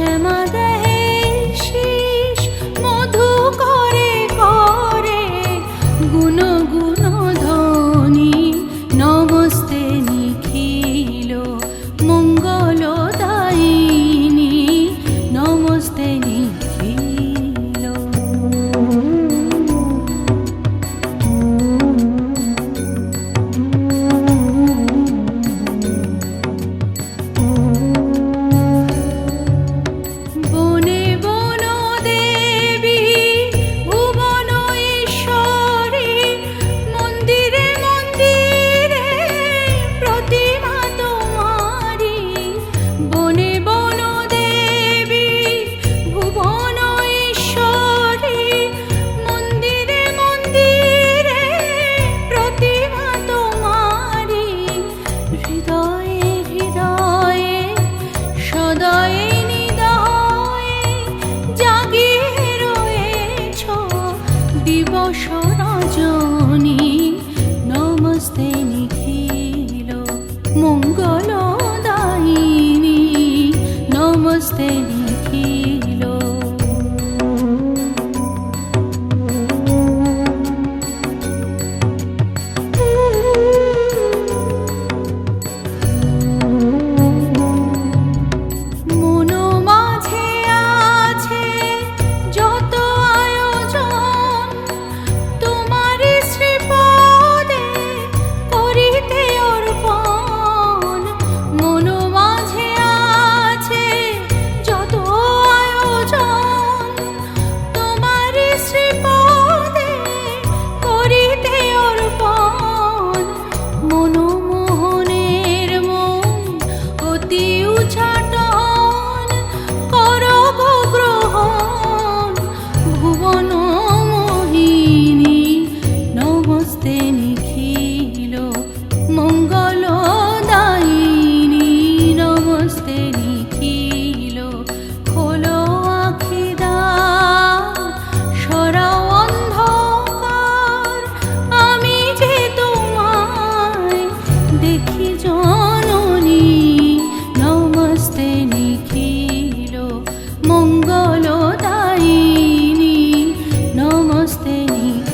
and দিবস রজনী নমস্তে নিখিল মঙ্গল দায়িনী নমস্তে 你。